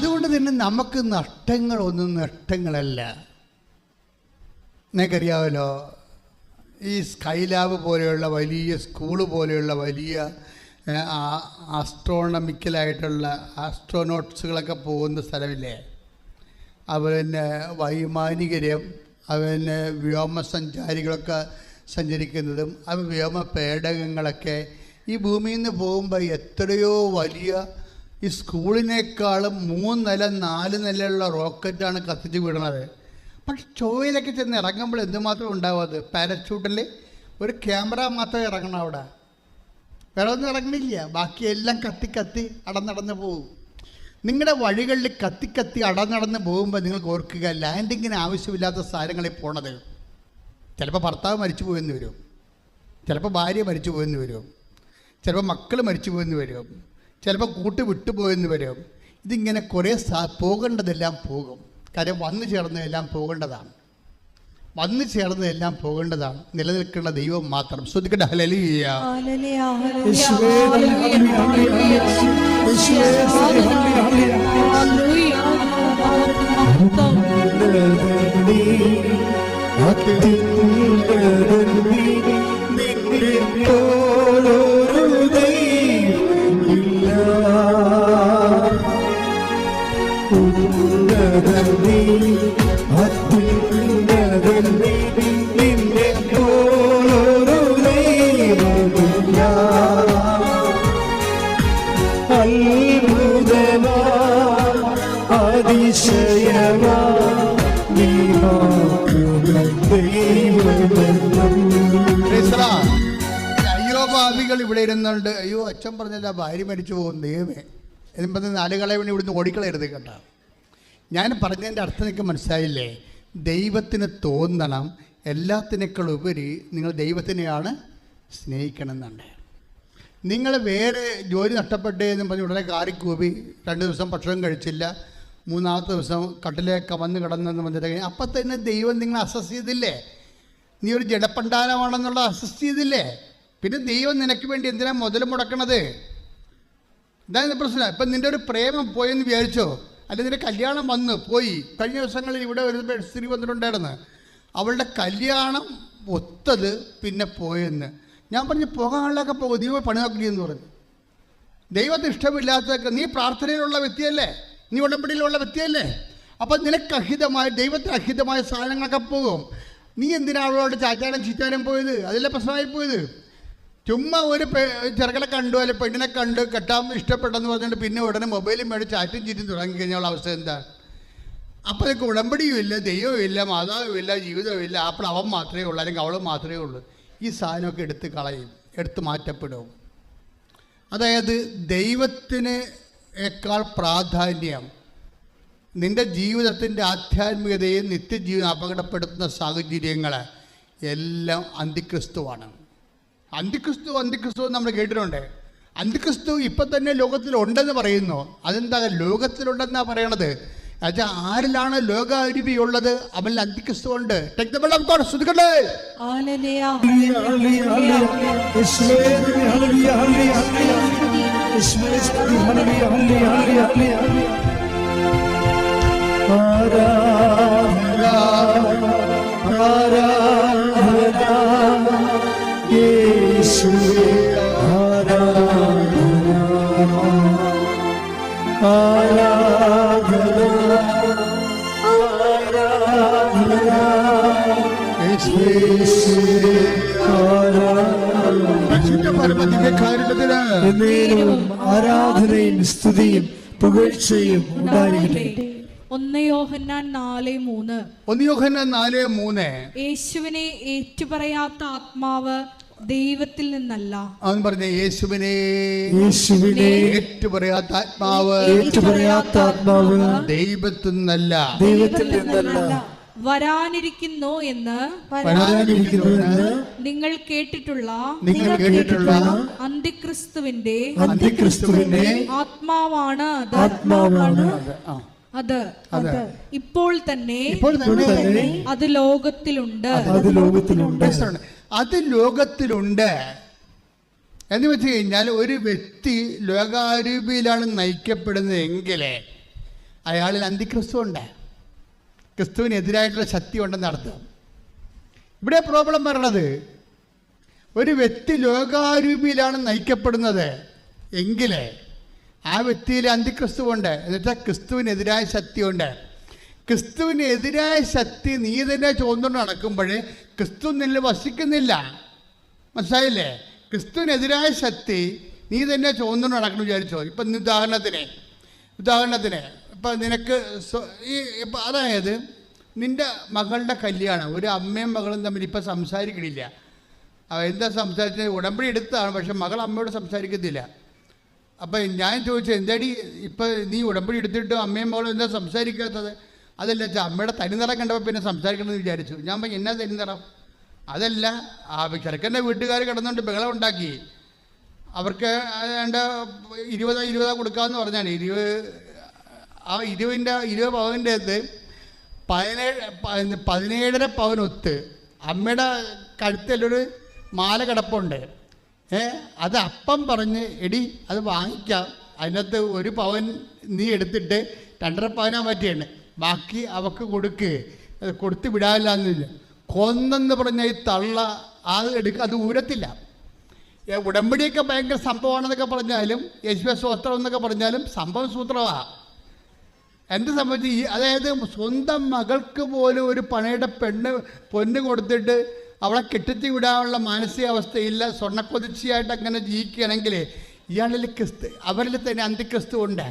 അതുകൊണ്ട് തന്നെ നമുക്ക് നഷ്ടങ്ങൾ നഷ്ടങ്ങളൊന്നും നഷ്ടങ്ങളല്ല. നിങ്ങൾക്കറിയാമല്ലോ ഈ സ്കൈലാബ് പോലെയുള്ള വലിയ സ്കൂൾ പോലെയുള്ള വലിയ ആസ്ട്രോണമിക്കലായിട്ടുള്ള ആസ്ട്രോനോട്ട്സുകളൊക്കെ പോകുന്ന സ്ഥലമില്ലേ? അതുപോലെ വൈമാനികരും അതുപോലെ വ്യോമസഞ്ചാരികളൊക്കെ സഞ്ചരിക്കുന്നതും അത് വ്യോമ പേടകങ്ങളൊക്കെ ഈ ഭൂമിയിൽ നിന്ന് പോകുമ്പോൾ എത്രയോ വലിയ ഈ സ്കൂളിനേക്കാളും മൂന്ന് നില നാല് നിലയുള്ള റോക്കറ്റാണ് കത്തിച്ച് വിടുന്നത് പക്ഷെ ചൊവ്വയിലൊക്കെ ചെന്ന് ഇറങ്ങുമ്പോൾ എന്തുമാത്രം ഉണ്ടാവും അത്? പാരച്യൂട്ടിൽ ഒരു ക്യാമറ മാത്രമേ ഇറങ്ങണം അവിടെ. വേറെ ഒന്നും ഇറങ്ങണില്ല. ബാക്കിയെല്ലാം കത്തി കത്തി അടന്നടന്ന് പോകും നിങ്ങളുടെ വഴികളിൽ കത്തി കത്തി അടന്നടന്ന് പോകുമ്പോൾ നിങ്ങൾക്ക് ഓർക്കുക ലാൻഡിങ്ങിന് ആവശ്യമില്ലാത്ത സാധനങ്ങളിൽ പോണത്. ചിലപ്പോൾ ഭർത്താവ് മരിച്ചു പോയെന്ന് വരും. ചിലപ്പോൾ ഭാര്യ മരിച്ചു പോയെന്ന് വരും. ചിലപ്പോൾ മക്കൾ മരിച്ചു പോയെന്ന് വരും. ചിലപ്പോൾ കൂട്ട് വിട്ടുപോയെന്ന് വരും. ഇതിങ്ങനെ കുറേ സാ പോകേണ്ടതെല്ലാം പോകും. കാര്യം വന്നു ചേർന്നതെല്ലാം പോകേണ്ടതാണ്. വന്നു ചേർന്നതെല്ലാം പോകേണ്ടതാണ്. നിലനിൽക്കേണ്ട ദൈവം മാത്രം. ശ്രദ്ധിക്കട്ടെ ഹലലിയ ഭാവികൾ ഇവിടെ ഇരുന്നുണ്ട്. അയ്യോ അച്ഛൻ പറഞ്ഞല്ല ഭാര്യ മരിച്ചു പോകും ദൈവമേ. എന്നും പറഞ്ഞ് നാലുകളെ വേണ്ടി ഇവിടുന്ന് ഓടിക്കളയരുത് കേട്ടോ. ഞാൻ പറഞ്ഞതിന്റെ അർത്ഥം നിങ്ങൾക്ക് മനസ്സിലായില്ലേ? ദൈവത്തിന് തോന്നണം എല്ലാത്തിനേക്കാൾ ഉപരി നിങ്ങൾ ദൈവത്തിനെയാണ് സ്നേഹിക്കണം എന്നുണ്ട് നിങ്ങൾ വേറെ ജോലി നഷ്ടപ്പെട്ടേ എന്ന് പറഞ്ഞ് ഉടനെ കാറിക്കൂപി രണ്ട് ദിവസം ഭക്ഷണം കഴിച്ചില്ല മൂന്നാമത്തെ ദിവസം കട്ടിലേക്ക് വന്ന് കിടന്നെന്ന് പറഞ്ഞിട്ട് അപ്പം തന്നെ ദൈവം നിങ്ങളെ അസസ് ചെയ്തില്ലേ? നീ ഒരു ജഡപ്പണ്ടാരമാണെന്നുള്ള അസസ് ചെയ്തില്ലേ? പിന്നെ ദൈവം നിനക്ക് വേണ്ടി എന്തിനാ മുതൽ മുടക്കണത്? ഇതാണ് പ്രശ്നം. ഇപ്പം നിന്റെ ഒരു പ്രേമം പോയെന്ന് വിചാരിച്ചോ? അല്ലെങ്കിൽ നിന്റെ കല്യാണം വന്ന് പോയി. കഴിഞ്ഞ ദിവസങ്ങളിൽ ഇവിടെ ഒരു സ്ത്രീ വന്നിട്ടുണ്ടായിരുന്നു. അവളുടെ കല്യാണം ഒത്തത് പിന്നെ പോയെന്ന്. ഞാൻ പറഞ്ഞു പോകാനുള്ളതൊക്കെ പോകും. ദൈവം പോയി പണി നോക്കി എന്ന് പറഞ്ഞു. ദൈവത്തെ ഇഷ്ടമില്ലാത്തതൊക്കെ നീ പ്രാർത്ഥനയിലുള്ള വ്യക്തിയല്ലേ? നീ ഉടമ്പടിയിലുള്ള വ്യക്തിയല്ലേ? അപ്പം നിനക്ക് അഹിതമായ ദൈവത്തിന് അഹിതമായ സാധനങ്ങളൊക്കെ പോകും. നീ എന്തിനാ അവളോട് ചാറ്റാനും ചീറ്റാനും പോയത്? അതിലെ പ്രശ്നമായി പോയത്? ചുമ്മാ ഒരു പെ ചെറുക്കനെ കണ്ടു അല്ലെ പെണ്ണിനെ കണ്ട് കെട്ടാൻ ഇഷ്ടപ്പെട്ടെന്ന് പറഞ്ഞിട്ട് പിന്നെ ഉടനെ മൊബൈലും മേടിച്ച് ചാറ്റും ചീറ്റും തുടങ്ങി കഴിഞ്ഞാൽ അവസ്ഥ എന്താ? അപ്പോഴേക്ക് ഉടമ്പടിയും ഇല്ല ദൈവവും ഇല്ല മാതാവും ഇല്ല ജീവിതവും ഇല്ല. അപ്പോൾ അവൻ മാത്രമേ ഉള്ളൂ അല്ലെങ്കിൽ അവൾ മാത്രമേ ഉള്ളൂ. ഈ സാധനമൊക്കെ എടുത്ത് കളയും എടുത്ത് മാറ്റപ്പെടും. അതായത് ദൈവത്തിന് ഏക്കാൾ പ്രാധാന്യം നിന്റെ ജീവിതത്തിന്റെ ആധ്യാത്മികതയും നിത്യജീവിതം അപകടപ്പെടുത്തുന്ന സാഹചര്യങ്ങൾ എല്ലാം അന്തിക്രിസ്തുവാണ്. അന്തിക്രിസ്തു അന്തിക്രിസ്തു നമ്മൾ കേട്ടിട്ടുണ്ട്. അന്തിക്രിസ്തു ഇപ്പം തന്നെ ലോകത്തിലുണ്ടെന്ന് പറയുന്നു. അതെന്താ? ലോകത്തിലുണ്ടെന്നാണ് പറയണത്. എന്നുവെച്ചാൽ ആരിലാണ് ലോക അരുവിയുള്ളത് അവൻ അന്തിക്രിസ്തു ഉണ്ട് ആരാ the ആരാധനയും സ്തുതിയും പുകഴ്ചയും ഉണ്ടായിരിക്കട്ടെ ഒന്ന് യോഹന്നാൻ നാല് മൂന്ന്. ഒന്ന് യോഹന്നാൻ നാല് മൂന്ന്. യേശുവിനെ ഏറ്റുപറയാത്ത ആത്മാവ് ദൈവത്തിൽ നിന്നല്ല. അവൻ പറഞ്ഞ യേശുവിനെ യേശുവിനെ ഏറ്റുപറയാത്ത ആത്മാവ്. ഏറ്റുപറയാത്ത ആത്മാവ്. ദൈവത്തിൽ നിന്നല്ല. ദൈവത്തിൽ നിന്നല്ല. വരാനിരിക്കുന്നു എന്ന് വരാനിരിക്കുന്നുവെന്ന് നിങ്ങൾ കേട്ടിട്ടുള്ള നിങ്ങൾ കേട്ടിട്ടുള്ള അന്തിക്രിസ്തുവിന്റെ അന്തിക്രിസ്തുവിന്റെ ആത്മാവാണ് അത്. ആത്മാവാണ് അത്. അത്. ഇപ്പോൾ തന്നെ ഇപ്പോൾ തന്നെ അത് ലോകത്തിലുണ്ട്. അത് ലോകത്തിലുണ്ട്. അത് ലോകത്തിലുണ്ട്. എന്ന് വെച്ച് കഴിഞ്ഞാൽ ഒരു വ്യക്തി ലോകാരൂപിയിലാണ് നയിക്കപ്പെടുന്നതെങ്കിൽ അയാളിൽ അന്തിക്രിസ്തു ഉണ്ട് ക്രിസ്തുവിനെതിരായിട്ടുള്ള ശക്തി ഉണ്ടെന്ന് അർത്ഥം. ഇവിടെ പ്രോബ്ലം പറയണത് ഒരു വ്യക്തി ലോകാരൂപിയിലാണ് നയിക്കപ്പെടുന്നത് എങ്കിൽ ആ വ്യക്തിയിൽ അന്തിക്രിസ്തുവുണ്ട്. എന്നുവെച്ചാൽ ക്രിസ്തുവിനെതിരായ ശക്തിയുണ്ട്. ക്രിസ്തുവിനെതിരായ ശക്തി നീ തന്നെ ചോദിച്ചുകൊണ്ട് നടക്കുമ്പോൾ ക്രിസ്തു നിന്നിൽ വസിക്കുന്നില്ല. മനസ്സിലായില്ലേ? ക്രിസ്തുവിനെതിരായ ശക്തി നീ തന്നെ ചോദിച്ചുകൊണ്ട് നടക്കണം വിചാരിച്ചോ? ഇപ്പം നീ ഉദാഹരണത്തിന് ഉദാഹരണത്തിന് ഇപ്പം നിനക്ക് ഈ ഇപ്പം അതായത് നിന്റെ മകളുടെ കല്യാണം ഒരു അമ്മയും മകളും തമ്മിൽ ഇപ്പം സംസാരിക്കണില്ല. എന്താ സംസാരിച്ചത്? ഉടമ്പടി എടുത്താണ് പക്ഷെ മകൾ അമ്മയോട് സംസാരിക്കത്തില്ല അപ്പം ഞാൻ ചോദിച്ചത് എന്താടി ഇപ്പം നീ ഉടമ്പടി എടുത്തിട്ട് അമ്മയും മകളും എന്താ സംസാരിക്കാത്തത്? അതല്ല അമ്മയുടെ തനിനിറം കണ്ടപ്പോൾ പിന്നെ സംസാരിക്കണമെന്ന് വിചാരിച്ചു. ഞാൻ പറഞ്ഞു എന്നാ തനിനിറം അതല്ല ആ ചെറുക്കന്റെ വീട്ടുകാർ കിടന്നുകൊണ്ട് ബഹളം ഉണ്ടാക്കി. അവർക്ക് ഏതാണ്ട് ഇരുപത് ഇരുപതാ കൊടുക്കാമെന്ന് പറഞ്ഞാണ്. ഇരുപത് ആ ഇരുപതിന്റെ ഇരുപത് പവന്റെ അത് പതിനേഴ് പതിനേഴര പവനൊത്ത് അമ്മയുടെ കഴുത്തിലൊരു മാല കിടപ്പുണ്ട്. ഏ അത് അപ്പം പറഞ്ഞ് എടി അത് വാങ്ങിക്കാം. അതിനകത്ത് ഒരു പവൻ നീ എടുത്തിട്ട് രണ്ടര പവനാ പറ്റിയാണ് ബാക്കി അവക്ക് കൊടുക്ക്. അത് കൊടുത്ത് വിടാനില്ല കൊന്നെന്ന് പറഞ്ഞ ഈ തള്ള അത് എടുക്കുക അത് ഊരത്തില്ല. ഉടമ്പടിയൊക്കെ ഭയങ്കര സംഭവമാണെന്നൊക്കെ പറഞ്ഞാലും യേശുവ സ്വസ്ത്രം എന്നൊക്കെ പറഞ്ഞാലും സംഭവം സൂത്രമാണ് എന്ത് സംബന്ധിച്ച് ഈ അതായത് സ്വന്തം മകൾക്ക് പോലും ഒരു പണയുടെ പെണ്ണ് പൊന്ന് കൊടുത്തിട്ട് അവളെ കെട്ടിച്ച് വിടാനുള്ള മാനസികാവസ്ഥയില്ല സ്വർണക്കൊതിച്ചിയായിട്ട് അങ്ങനെ ജീവിക്കുകയാണെങ്കിൽ ഇയാളിൽ ക്രിസ്തു അവരിൽ തന്നെ അന്തിക്രിസ്തു ഉണ്ട്.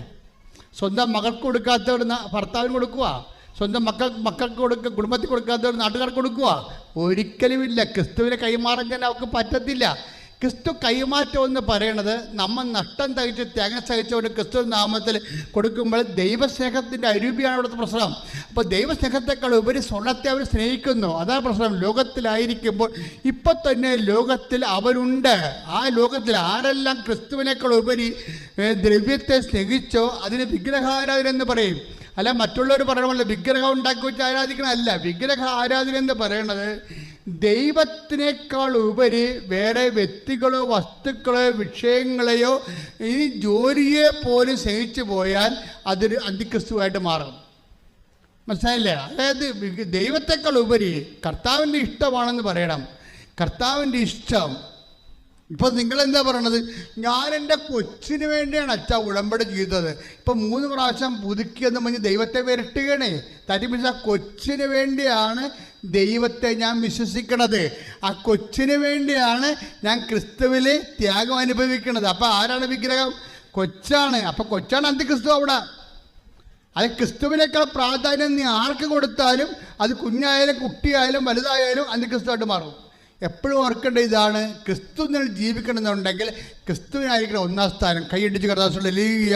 സ്വന്തം മകൾക്ക് കൊടുക്കാത്തവർ ഭർത്താവിന് കൊടുക്കുക. സ്വന്തം മക്കൾ മക്കൾക്ക് കൊടുക്കുക കുടുംബത്തിൽ കൊടുക്കാത്തവർ നാട്ടുകാർക്ക് കൊടുക്കുക. ഒരിക്കലുമില്ല. ക്രിസ്തുവിനെ കൈമാറാൻ അവർക്ക് പറ്റത്തില്ല. ക്രിസ്തു കൈമാറ്റം എന്ന് പറയുന്നത് നമ്മൾ നഷ്ടം തയ്ച്ച് തേങ്ങ സഹിച്ചുകൊണ്ട് ക്രിസ്തു നാമത്തിൽ കൊടുക്കുമ്പോൾ ദൈവസ്നേഹത്തിന്റെ അരൂപിയാണ് ഇവിടുത്തെ പ്രശ്നം. അപ്പോൾ ദൈവസ്നേഹത്തെക്കാൾ ഉപരി സ്വർണത്തെ അവർ സ്നേഹിക്കുന്നു. അതാണ് പ്രശ്നം. ലോകത്തിലായിരിക്കുമ്പോൾ ഇപ്പം തന്നെ ലോകത്തിൽ അവരുണ്ട്. ആ ലോകത്തിൽ ആരെല്ലാം ക്രിസ്തുവിനേക്കാൾ ഉപരി ദ്രവ്യത്തെ സ്നേഹിച്ചോ അതിന് വിഗ്രഹാരാധന എന്ന് പറയും. അല്ല മറ്റുള്ളവർ പറയണമല്ലോ വിഗ്രഹം ഉണ്ടാക്കി വെച്ച് ആരാധിക്കണമല്ല വിഗ്രഹ ആരാധന എന്ന് പറയണത് ദൈവത്തിനേക്കാൾ ഉപരി വേറെ വ്യക്തികളോ വസ്തുക്കളോ വിഷയങ്ങളെയോ ഈ ജോലിയെ പോലും സഹിച്ചു പോയാൽ അതൊരു അന്തിക്രിസ്തുവായിട്ട് മാറും. മനസ്സിലായില്ലേ? അതായത് ദൈവത്തെക്കാൾ ഉപരി കർത്താവിന്റെ ഇഷ്ടമാണെന്ന് പറയണം. കർത്താവിന്റെ ഇഷ്ടം. ഇപ്പം നിങ്ങളെന്താ പറയണത്? ഞാൻ എന്റെ കൊച്ചിന് വേണ്ടിയാണ് അച്ഛ ഉടമ്പടി ചെയ്തത്. ഇപ്പം മൂന്ന് പ്രാവശ്യം പുതുക്കിയെന്ന് പറഞ്ഞ് ദൈവത്തെ വരട്ടുകയാണേ. തരിപ്പിച്ച കൊച്ചിന് വേണ്ടിയാണ് ദൈവത്തെ ഞാൻ വിശ്വസിക്കണത്. ആ കൊച്ചിന് വേണ്ടിയാണ് ഞാൻ ക്രിസ്തുവിൽ ത്യാഗം അനുഭവിക്കുന്നത് അപ്പം ആരാണ് വിഗ്രഹം? കൊച്ചാണ്. അപ്പം കൊച്ചാണ് അന്തിക്രിസ്തു അവിടെ. അത് ക്രിസ്തുവിനേക്കാൾ പ്രാധാന്യം നീ ആർക്ക് കൊടുത്താലും അത് കുഞ്ഞായാലും കുട്ടിയായാലും വലുതായാലും അന്തിക്രിസ്തുവായിട്ട് മാറും. എപ്പോഴും ഓർക്കേണ്ട ഇതാണ്. ക്രിസ്തു നിങ്ങൾ ജീവിക്കണമെന്നുണ്ടെങ്കിൽ ക്രിസ്തുവിനായിരിക്കണം ഒന്നാം സ്ഥാനം. കൈയടിച്ച് കർത്താസുള്ള ലീയ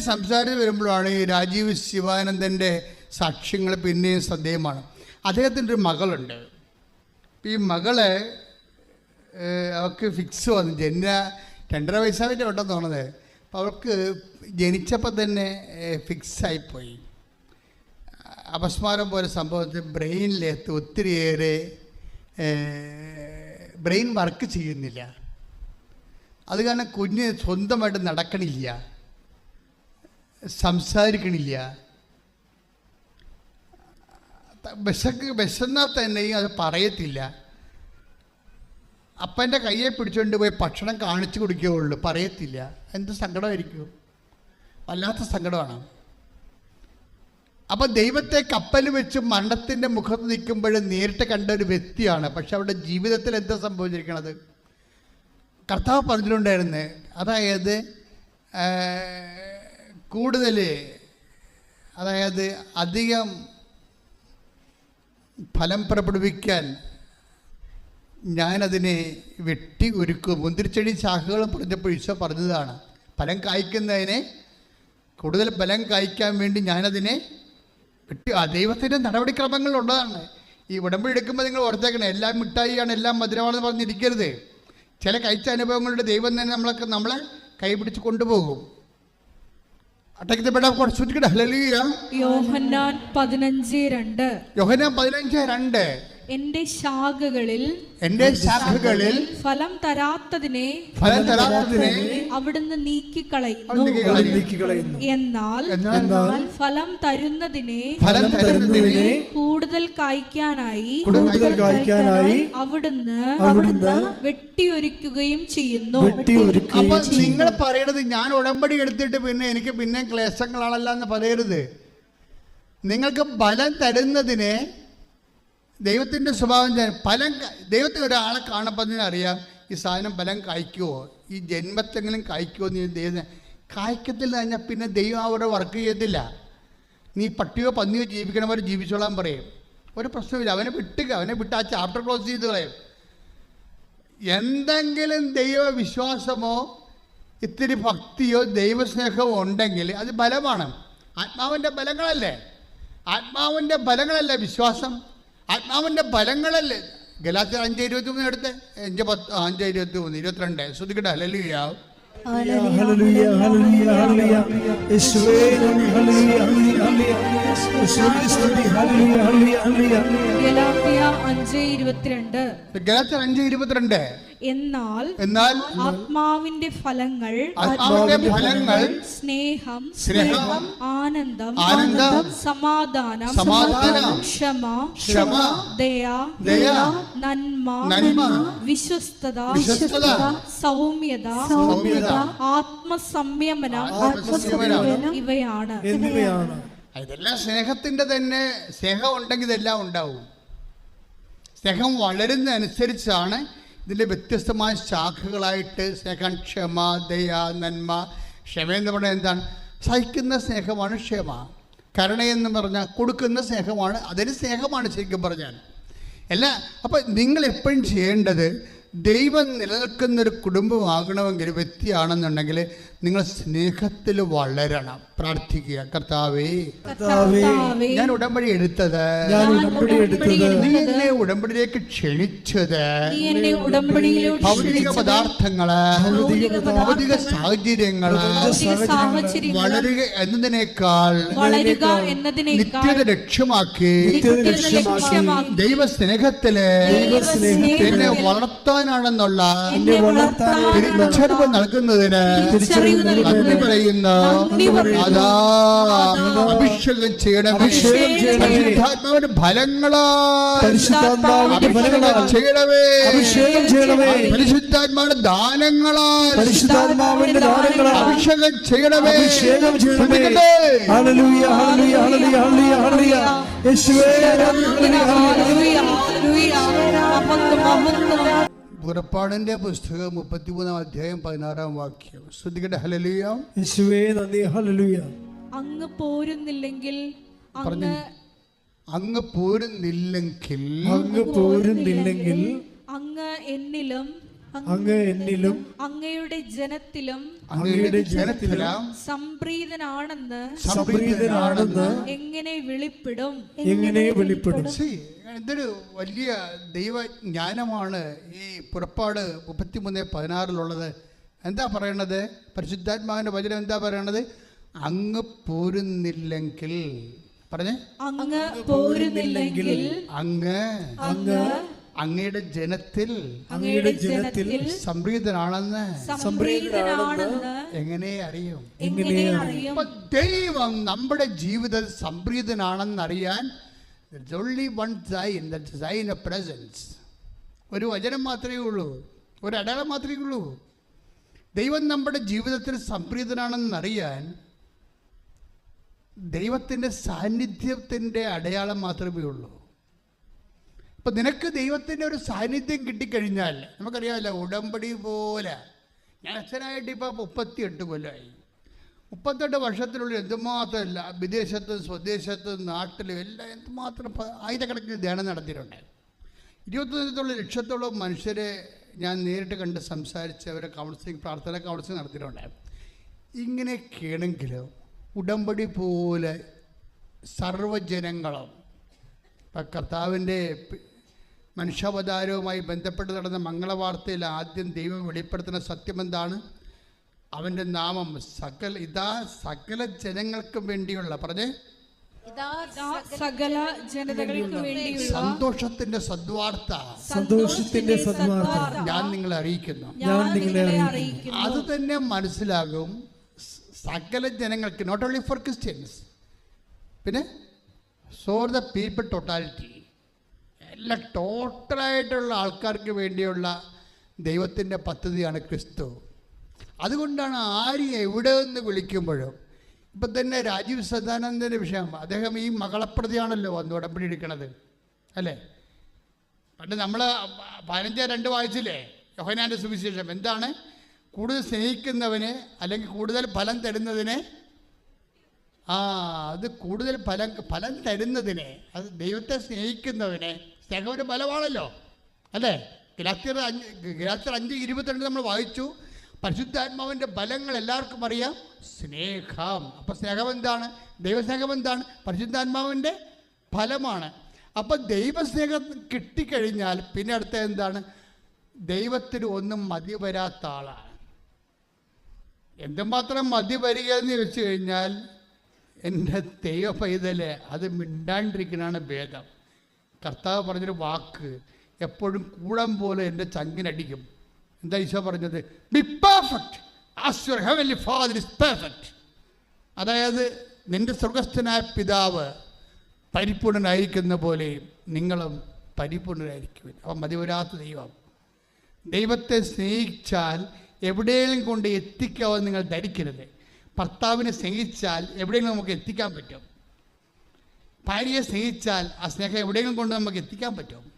ഇങ്ങനെ സംസാരം വരുമ്പോഴാണ് ഈ രാജീവ് ശിവാനന്ദന്റെ സാക്ഷ്യങ്ങൾ പിന്നെയും ശ്രദ്ധേയമാണ്. അദ്ദേഹത്തിന്റെ ഒരു മകളുണ്ട്. ഈ മകളെ അവൾക്ക് ഫിക്സ് വന്നു. ജനന രണ്ടര വയസ്സായിട്ട് ഉണ്ടെന്ന് തോന്നുന്നത്. അപ്പോൾ അവൾക്ക് ജനിച്ചപ്പോൾ തന്നെ ഫിക്സായിപ്പോയി അപസ്മാരം പോലെ സംഭവത്തിൽ ബ്രെയിനിലെത്ത് ഒത്തിരിയേറെ ബ്രെയിൻ വർക്ക് ചെയ്യുന്നില്ല. അത് കാരണം കുഞ്ഞ് സ്വന്തമായിട്ട് നടക്കണില്ല. സംസാരിക്കണില്ല. വിശക്ക് വിശന്നാൽ തന്നെയും അത് പറയത്തില്ല. അപ്പന്റെ കയ്യെ പിടിച്ചുകൊണ്ട് പോയി ഭക്ഷണം കാണിച്ചു കൊടുക്കുകയുള്ളൂ പറയത്തില്ല. എന്ത് സങ്കടമായിരിക്കും? വല്ലാത്ത സങ്കടമാണ്. അപ്പം ദൈവത്തെ കപ്പൽ വെച്ച് മരണത്തിന്റെ മുഖത്ത് നിൽക്കുമ്പോൾ നേരിട്ട് കണ്ട ഒരു വ്യക്തിയാണ്. പക്ഷെ അവരുടെ ജീവിതത്തിൽ എന്താ സംഭവിച്ചിരിക്കണത്? കർത്താവ് പറഞ്ഞിട്ടുണ്ടായിരുന്നു അതായത് കൂടുതൽ അതായത് അധികം ഫലം പുറപ്പെടുവിക്കാൻ ഞാനതിനെ വെട്ടി ഒരുക്കും. മുന്തിരിച്ചെടി ശാഖകൾ പറഞ്ഞപ്പോൾ ഈശോ പറഞ്ഞതാണ് ഫലം കായ്ക്കുന്നതിനെ കൂടുതൽ ഫലം കായ്ക്കാൻ വേണ്ടി ഞാനതിനെ വെട്ടി ആ ദൈവത്തിന്റെ നടപടിക്രമങ്ങളുള്ളതാണ് ഈ ഉടമ്പടി എടുക്കുമ്പോൾ നിങ്ങൾ ഓർത്തേക്കണം എല്ലാം മിഠായിയാണ് എല്ലാം മധുരമാണെന്ന് പറഞ്ഞിരിക്കരുത്. ചില കഴിച്ച അനുഭവങ്ങളുടെ ദൈവം തന്നെ നമ്മളൊക്കെ നമ്മളെ കൈപിടിച്ച് കൊണ്ടുപോകും. അട്ടക്കത്തെ ശ്രദ്ധിക്കട്ടെ ഹലലിയ യോഹന്നാൻ പതിനഞ്ച് രണ്ട്. യോഹന്നാൻ പതിനഞ്ച് രണ്ട്. എന്റെ ശാഖകളിൽ എന്റെ ശാഖകളിൽ ഫലം തരാത്തതിനെ ഫലം തരാത്തതിനെ അവിടുന്ന് നീക്കിക്കളയുന്നു. എന്നാൽ എന്നാൽ ഫലം തരുന്നതിനെ ഫലം തരുന്നതിനെ കൂടുതൽ കായ്ക്കാനായി കൂടുതൽ കായ്ക്കാനായി അവിടുന്ന് അവിടുന്ന് വെട്ടിയൊരുക്കുകയും ചെയ്യുന്നു. അപ്പൊ നിങ്ങൾ പറയണത് ഞാൻ ഉടമ്പടി എടുത്തിട്ട് പിന്നെ എനിക്ക് പിന്നെ ക്ലേശങ്ങളാണല്ലോ എന്ന് പറയരുത്. നിങ്ങൾക്ക് ഫലം തരുന്നതിനെ ദൈവത്തിന്റെ സ്വഭാവം ഫലം ദൈവത്തിൽ ദൈവത്തെ ഒരാളെ കാണുമ്പോൾ തന്നെ അറിയാം ഈ സാധനം ഫലം കായ്ക്കുമോ ഈ ജന്മത്തെങ്കിലും കായ്ക്കുമോ എന്ന് ദൈവം കായ്ക്കത്തില്ല കഴിഞ്ഞാൽ പിന്നെ ദൈവം അവിടെ വർക്ക് ചെയ്യത്തില്ല. നീ പട്ടിയോ പന്നിയോ ജീവിക്കണവർ ജീവിച്ചോളാൻ പറയും. ഒരു പ്രശ്നമില്ല അവനെ വിട്ടുക. അവനെ വിട്ട് ആ ചാപ്റ്റർ ക്ലോസ് ചെയ്ത് കളയും. എന്തെങ്കിലും ദൈവവിശ്വാസമോ ഇത്തിരി ഭക്തിയോ ദൈവസ്നേഹമോ ഉണ്ടെങ്കിൽ അത് ബലമാണ്. ആത്മാവിന്റെ ബലങ്ങളല്ലേ? ആത്മാവിന്റെ ബലങ്ങളല്ലേ വിശ്വാസം? ആത്മാവിന്റെ ഫലങ്ങളല്ലേ? ഗലാത്തി അഞ്ച് ഇരുപത്തി മൂന്ന് എടുത്ത്? അഞ്ച് പത്ത് അഞ്ച് ഇരുപത്തി മൂന്ന് ഇരുപത്തിരണ്ട്. ശ്രദ്ധിക്കട്ടെ അല്ലല്ലോ ഹല്ലേലൂയ അഞ്ച് ഇരുപത്തിരണ്ട്. ഗലാത്തിയർ അഞ്ച് ഇരുപത്തിരണ്ട്. എന്നാൽ എന്നാൽ ആത്മാവിന്റെ ഫലങ്ങൾ ഫലങ്ങൾ സ്നേഹം സ്നേഹം ആനന്ദം ആനന്ദം സമാധാനം സമാധാനം ക്ഷമ ക്ഷമ ദയ ദയ നന്മ നന്മ വിശ്വസ്തത വിശ്വസ്തത സൗമ്യത സൗമ്യത ആത്മസംയമനം ആത്മസംയമനം ഇവയാണ്. ഇവയാണ് ഇതെല്ലാം സ്നേഹത്തിന്റെ തന്നെ സ്നേഹം ഉണ്ടെങ്കിൽ ഇതെല്ലാം ഉണ്ടാവും. സ്നേഹം വളരുന്നതനുസരിച്ചാണ് ഇതിന്റെ വ്യത്യസ്തമായ ശാഖകളായിട്ട് സ്നേഹം ക്ഷമ ദയ നന്മ. ക്ഷമ എന്ന് പറഞ്ഞാൽ എന്താണ്? സഹിക്കുന്ന സ്നേഹമാണ് ക്ഷമ. കരുണയെന്ന് പറഞ്ഞാൽ കൊടുക്കുന്ന സ്നേഹമാണ്. അതിന് സ്നേഹമാണ് ശരിക്കും പറഞ്ഞാൽ. അല്ല അപ്പം നിങ്ങൾ എപ്പോഴും ചെയ്യേണ്ടത് ദൈവം നിലനിൽക്കുന്നൊരു കുടുംബമാകണമെങ്കിൽ വ്യക്തിയാണെന്നുണ്ടെങ്കിൽ നിങ്ങൾ സ്നേഹത്തിൽ വളരണം. പ്രാർത്ഥിക്കുക. കർത്താവേ ഞാൻ ഉടമ്പടി എടുത്തത്. ഞാൻ ഉടമ്പടി എടുത്തത്. നീ എന്നെ ഉടമ്പടിയിലേക്ക് ക്ഷണിച്ചത്. നീ എന്നെ ഉടമ്പടിയിലോട്ട് ഭൗതിക പദാർത്ഥങ്ങൾ ഭൗതിക സാഹചര്യങ്ങൾ സാഹചര്യങ്ങൾ വളരുക എന്നതിനേക്കാൾ വളരുക എന്നതിനേക്കാൾ നിത്യത ലക്ഷ്യമാക്കി. ദൈവ സ്നേഹത്തിൽ ലക്ഷ്യമാക്കി. ദൈവസ്നേഹത്തിൽ എന്നെ വളർത്താനാണെന്നുള്ള എന്നെ വളർത്താൻ തിരിച്ചറിവ് നൽകുന്നതിന് നന്ദി പറയുന്നു. അതാ അഭിഷേകം ചെയ്യണം. പരിശുദ്ധാത്മാവിന്റെ ഫലങ്ങളാൽ ചെയ്യണമേ. അഭിഷേകം ചെയ്യണമേ. പരിശുദ്ധാത്മാവിന്റെ ദാനങ്ങളാൽ പരിശുദ്ധാത്മാവിന്റെ ദാനങ്ങളാൽ അഭിഷേകം ചെയ്യണമേ. അഭിഷേകം ചെയ്യണമേ. ഹല്ലേലൂയ ഹല്ലേലൂയ ഹല്ലേലൂയ ഹല്ലേലൂയ യേശുവേ ഹല്ലേലൂയ ഹല്ലേലൂയ, ഹല്ലേലൂയ. പുറപ്പാടിന്റെ പുസ്തകം മുപ്പത്തിമൂന്നാം അധ്യായം പതിനാറാം വാക്യം. ശ്രദ്ധിക്കട്ടെ ഹലലിയ യേശുവേ നന്ദി ഹല്ലേലൂയ. അങ്ങ് പോരുന്നില്ലെങ്കിൽ അങ്ങ് അങ്ങ് പോരുന്നില്ലെങ്കിൽ അങ്ങ് പോരുന്നില്ലെങ്കിൽ അങ്ങ് എന്നിലും അങ്ങ് എന്നിലും അങ്ങയുടെ ജനത്തിലും അങ്ങയുടെ ജനത്തിലും സംപ്രീതനാണെന്ന് സംപ്രീതനാണെന്ന് എങ്ങനെ വെളിപ്പെടും? എങ്ങനെ വെളിപ്പെടും? ഇതൊരു വലിയ ദൈവജ്ഞാനമാണ് ഈ പുറപ്പാട് മുപ്പത്തിമൂന്ന് പതിനാറിലുള്ളത്. എന്താ പറയണത്? പരിശുദ്ധാത്മാവിന്റെ വചനം എന്താ പറയണത്? അങ്ങ് പോരുന്നില്ലെങ്കിൽ. പറഞ്ഞേ? അങ്ങ് പോരുന്നില്ലെങ്കിൽ അങ്ങ് അങ്ങ് അങ്ങയുടെ ജനത്തിൽ അങ്ങയുടെ ജനത്തിൽ സംപ്രീതനാണെന്ന് സംപ്രീതനാണെന്ന് എങ്ങനെ അറിയും? എങ്ങനെ അറിയും? ദൈവം നമ്മുടെ ജീവിതത്തിൽ സംപ്രീതനാണെന്നറിയാൻ only one sign sign a presence ഒരു വചനം മാത്രമേ ഉള്ളൂ. ഒരു അടയാളം മാത്രമേ ഉള്ളൂ. ദൈവം നമ്മുടെ ജീവിതത്തിൽ സംപ്രീതനാണെന്നറിയാൻ ദൈവത്തിന്റെ സാന്നിധ്യത്തിന്റെ അടയാളം മാത്രമേ ഉള്ളൂ. അപ്പം നിനക്ക് ദൈവത്തിന്റെ ഒരു സാന്നിധ്യം കിട്ടിക്കഴിഞ്ഞാൽ നമുക്കറിയാമല്ലോ ഉടമ്പടി പോലെ. ഞാൻ അച്ഛനായിട്ട് ഇപ്പോൾ മുപ്പത്തിയെട്ട് കൊല്ലമായി മുപ്പത്തെട്ട് വർഷത്തിനുള്ളിൽ എന്തുമാത്രമല്ല വിദേശത്തും സ്വദേശത്തും നാട്ടിലും എല്ലാം എന്തുമാത്രം ആയിരക്കണക്കിന് ധ്യാനം നടത്തിയിട്ടുണ്ട്. ഇരുപത്തൊന്നത്തോളം ലക്ഷത്തോളം മനുഷ്യരെ ഞാൻ നേരിട്ട് കണ്ട് സംസാരിച്ച് അവരെ കൗൺസിലിംഗ് പ്രാർത്ഥന കൗൺസിലിംഗ് നടത്തിയിട്ടുണ്ട്. ഇങ്ങനെയൊക്കെയാണെങ്കിലും ഉടമ്പടി പോലെ സർവജനങ്ങളും ഇപ്പം കർത്താവിന്റെ മനുഷ്യാവതാരവുമായി ബന്ധപ്പെട്ട് നടന്ന മംഗളവാർത്തയിൽ ആദ്യം ദൈവം വെളിപ്പെടുത്തുന്ന സത്യം എന്താണ് അവന്റെ നാമം സകല ഇതാ സകല ജനങ്ങൾക്കും വേണ്ടിയുള്ള പറഞ്ഞേ. സന്തോഷത്തിന്റെ സകല ജനതകൾക്ക് വേണ്ടിയുള്ള സന്തോഷത്തിന്റെ സദ്വാർത്ത. സന്തോഷത്തിന്റെ സദ്വാർത്ത. ഞാൻ നിങ്ങളെ അറിയിക്കുന്നു. ഞാൻ നിങ്ങളെ അറിയിക്കുന്നു. അത് തന്നെ മനസ്സിലാകും. സകല ജനങ്ങൾക്ക് നോട്ട് ഓൺലി ഫോർ ക്രിസ്ത്യൻസ് പിന്നെ ഫോർ ദ പീപ്പിൾ ടോട്ടാലിറ്റി എല്ലാ ടോട്ടലായിട്ടുള്ള ആൾക്കാർക്ക് വേണ്ടിയുള്ള ദൈവത്തിന്റെ പദ്ധതിയാണ് ക്രിസ്തു. അതുകൊണ്ടാണ് ആര് എവിടെ നിന്ന് വിളിക്കുമ്പോഴും ഇപ്പം തന്നെ രാജീവ് സദാനന്ദന്റെ വിഷയം അദ്ദേഹം ഈ മകളപ്രതിയാണല്ലോ വന്ന് ഉടമ്പടി എടുക്കണത് അല്ലേ? പണ്ട് നമ്മൾ പതിനഞ്ച് രണ്ട് വായിച്ചില്ലേ? യോഹനാന്റെ സുവിശേഷം. എന്താണ്? കൂടുതൽ സ്നേഹിക്കുന്നവന് അല്ലെങ്കിൽ കൂടുതൽ ഫലം തരുന്നതിനെ? ആ അത് കൂടുതൽ ഫലം ഫലം തരുന്നതിനെ അത് ദൈവത്തെ സ്നേഹിക്കുന്നവനെ സ്നേഹം ഒരു ബലമാണല്ലോ. അല്ലേ? ഗലാത്തിയർ അഞ്ച് ഗലാത്തിയർ അഞ്ച് ഇരുപത്തിരണ്ട് നമ്മൾ വായിച്ചു. പരിശുദ്ധാത്മാവിന്റെ ബലങ്ങൾ എല്ലാവർക്കും അറിയാം. സ്നേഹം. അപ്പം സ്നേഹം എന്താണ്? ദൈവസ്നേഹം എന്താണ്? പരിശുദ്ധാത്മാവിന്റെ ഫലമാണ്. അപ്പം ദൈവസ്നേഹം കിട്ടിക്കഴിഞ്ഞാൽ പിന്നെ അടുത്ത എന്താണ്? ദൈവത്തിന് ഒന്നും മതി വരാത്ത ആളാണ്. എന്തുമാത്രം മതി വരിക എന്ന് വെച്ച് കഴിഞ്ഞാൽ എന്റെ ദൈവ പൈതൽ അത് മിണ്ടാണ്ടിരിക്കണാണ് ഭേദം. കർത്താവ് പറഞ്ഞൊരു വാക്ക് എപ്പോഴും കൂടം പോലെ എന്റെ ചങ്കിനടിക്കും. എന്താ ഈശോ പറഞ്ഞത്? Be perfect as your heavenly father is perfect അതായത് നിന്റെ സ്വർഗസ്ഥനായ പിതാവ് പരിപൂർണനായിരിക്കുന്ന പോലെ നിങ്ങളും പരിപൂർണരായിരിക്കും അവൻ മതിവരാത്ത ദൈവം. ദൈവത്തെ സ്നേഹിച്ചാൽ എവിടെയെങ്കിലും കൊണ്ട് എത്തിക്കാവോ നിങ്ങൾ ധരിക്കരുത്. ഭർത്താവിനെ സ്നേഹിച്ചാൽ എവിടെയെങ്കിലും നമുക്ക് എത്തിക്കാൻ പറ്റും. ഭാര്യയെ സ്നേഹിച്ചാൽ ആ സ്നേഹം എവിടെയെങ്കിലും കൊണ്ട് നമുക്ക് എത്തിക്കാൻ പറ്റും.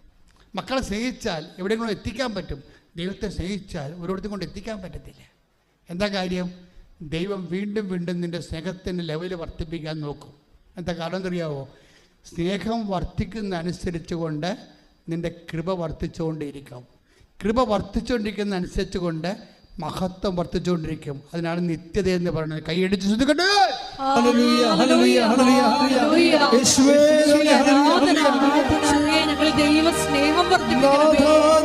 മക്കളെ സ്നേഹിച്ചാൽ എവിടെയെങ്കിലും എത്തിക്കാൻ പറ്റും. ദൈവത്തെ സ്നേഹിച്ചാൽ ഒരിടത്തും കൊണ്ട് എത്തിക്കാൻ പറ്റത്തില്ല. എന്താ കാര്യം? ദൈവം വീണ്ടും വീണ്ടും നിന്റെ സ്നേഹത്തിന്റെ ലെവൽ വർദ്ധിപ്പിക്കാൻ നോക്കും. എന്താ കാരണം എന്തറിയാവോ സ്നേഹം വർദ്ധിക്കുന്നതനുസരിച്ച് കൊണ്ട് നിന്റെ കൃപ വർദ്ധിച്ചുകൊണ്ടിരിക്കും. കൃപ വർദ്ധിച്ചുകൊണ്ടിരിക്കുന്ന അനുസരിച്ച് കൊണ്ട് മഹത്വം വർദ്ധിച്ചുകൊണ്ടിരിക്കും. അതിനാണ് നിത്യത എന്ന് പറയുന്നത്. കൈയടിച്ച് ശ്രദ്ധിക്കട്ടെ? ഞങ്ങൾ ദൈവ സ്നേഹം വർദ്ധിപ്പിക്കണമേ.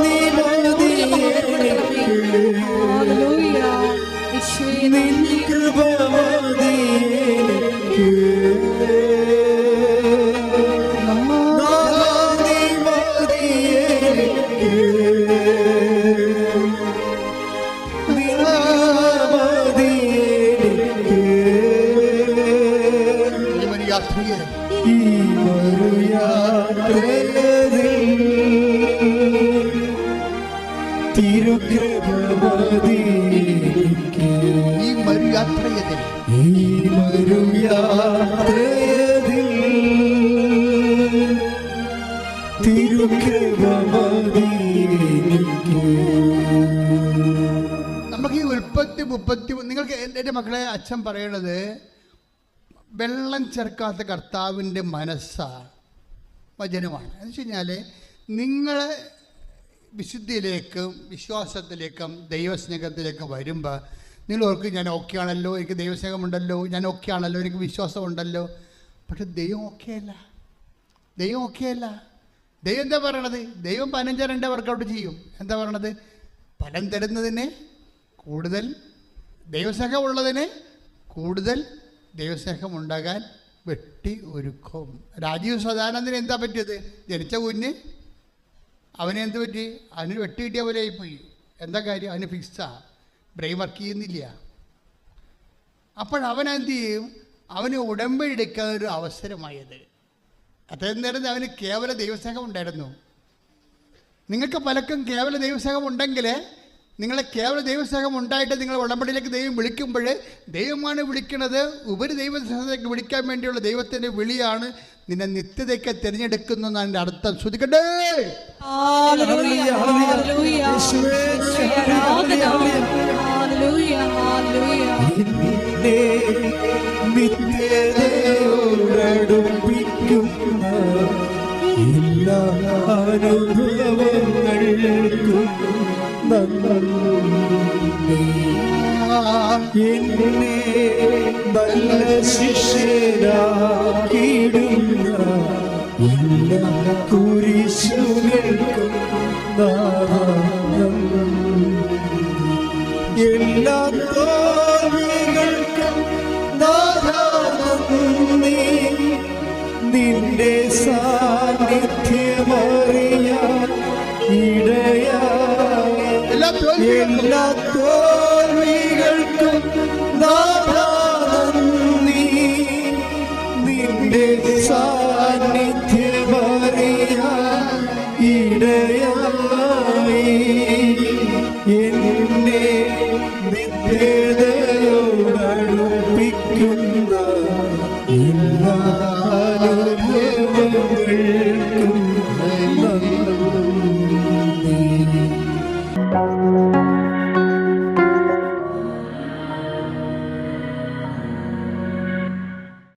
മുപ്പത്തി നിങ്ങൾക്ക് എന്റെ മക്കളെ അച്ഛൻ പറയണത് വെള്ളം ചേർക്കാത്ത കർത്താവിന്റെ മനസ്സാണ് വചനമാണ്. എന്ന് വെച്ച് കഴിഞ്ഞാൽ നിങ്ങളെ വിശുദ്ധിയിലേക്കും വിശ്വാസത്തിലേക്കും ദൈവസ്നേഹത്തിലേക്കും വരുമ്പോൾ നിങ്ങൾ ഞാൻ ഓക്കെ ആണല്ലോ എനിക്ക് ദൈവസ്നേഹമുണ്ടല്ലോ ഞാൻ ഓക്കെ ആണല്ലോ എനിക്ക് വിശ്വാസമുണ്ടല്ലോ. പക്ഷെ ദൈവം ഓക്കെ അല്ല. ദൈവം ഓക്കെ അല്ല. ദൈവം എന്താ പറയണത്? ദൈവം പതിനഞ്ച് രണ്ട് വർക്കൗട്ട് ചെയ്യും. എന്താ പറയണത്? ഫലം തരുന്നതിനെ കൂടുതൽ ദൈവസ്നേഹം ഉള്ളതിന് കൂടുതൽ ദൈവസ്നേഹം ഉണ്ടാകാൻ വെട്ടി ഒരുക്കും. രാജീവ് സദാനന്ദന് എന്താ പറ്റിയത്? ജനിച്ച കുഞ്ഞ് അവനെന്ത് പറ്റി? അവന് വെട്ടി കിട്ടിയ പോലെ ആയിപ്പോയി. എന്താ കാര്യം? അവന് ഫിക്സാ ബ്രെയിൻ വർക്ക് ചെയ്യുന്നില്ല. എന്ത് ചെയ്യും? അവന് ഉടമ്പടിയെടുക്കാൻ ഒരു അവസരമായത്. അത്രയും നേരം അവന് കേവല ദൈവസ്നേഹം ഉണ്ടായിരുന്നു. നിങ്ങൾക്ക് പലർക്കും കേവല ദൈവസ്നേഹം ഉണ്ടെങ്കിൽ നിങ്ങളെ കേവല ദൈവസ്നേഹം ഉണ്ടായിട്ട് നിങ്ങൾ ഉടമ്പടിയിലേക്ക് ദൈവം വിളിക്കുമ്പോൾ ദൈവമാണ് വിളിക്കുന്നത് ഉപരി ദൈവസ്നേഹത്തേക്ക് വിളിക്കാൻ വേണ്ടിയുള്ള ദൈവത്തിന്റെ വിളിയാണ് നിന്നെ നിത്യതയ്ക്ക് തിരഞ്ഞെടുക്കുന്നു എന്നാണ് എന്റെ അർത്ഥം ശ്രദ്ധിക്കട്ടെ ഹല്ലേലൂയ, ഹല്ലേലൂയ. യേശുവേ, ആരാധന. ഹല്ലേലൂയ. ഹല്ലേലൂയ, ഹല്ലേലൂയ. നിന്നെ നിത്യതയോടടുപ്പിക്കുന്ന എല്ലാ അനുഭവങ്ങൾക്കും നന്ദി എന്നെ നല്ല ശിഷ്യരാക്കിയിടുന്ന എല്ലാ കുരിശുകൾക്കും എല്ലാ തോൽവികൾക്കും നാഥാനന്ദി നിന്റെ സാന്നിധ്യമറിയാൻ എല്ലാ തോൽവികൾക്കും തോൽവികൾക്കും നിന്റെ സാന്നിധ്യമറിയാൻ